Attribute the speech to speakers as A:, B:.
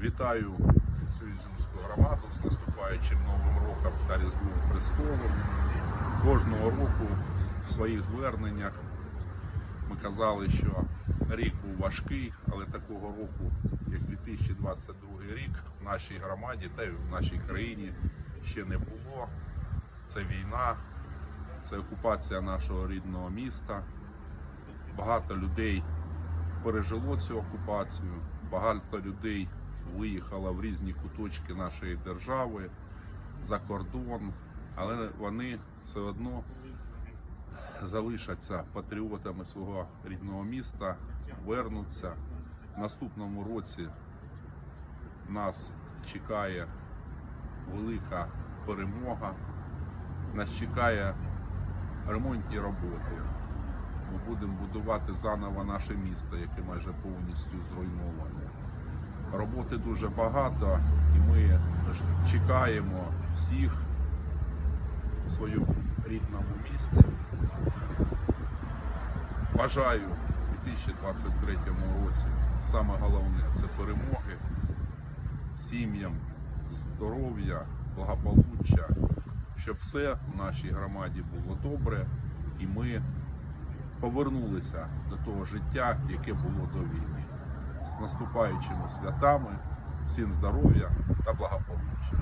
A: Вітаю всю Ізюмську громаду з наступаючим Новим роком та Різдвом Христовим. Кожного року в своїх зверненнях ми казали, що рік був важкий, але такого року, як 2022 рік, в нашій громаді та й в нашій країні ще не було. Це війна, це окупація нашого рідного міста. Багато людей пережило цю окупацію, багато людей виїхало в різні куточки нашої держави за кордон, але вони все одно залишаться патріотами свого рідного міста, вернуться. В наступному році нас чекає велика перемога, нас чекає ремонтні роботи. Ми будемо будувати заново наше місто, яке майже повністю зруйноване. Роботи дуже багато, і ми чекаємо всіх у своєму рідному місті. Бажаю у 2023 році саме головне це перемоги, сім'ям, здоров'я, благополуччя, щоб все в нашій громаді було добре і ми повернулися до того життя, яке було до війни. Наступаючими святами, всім здоров'я та благополуччя.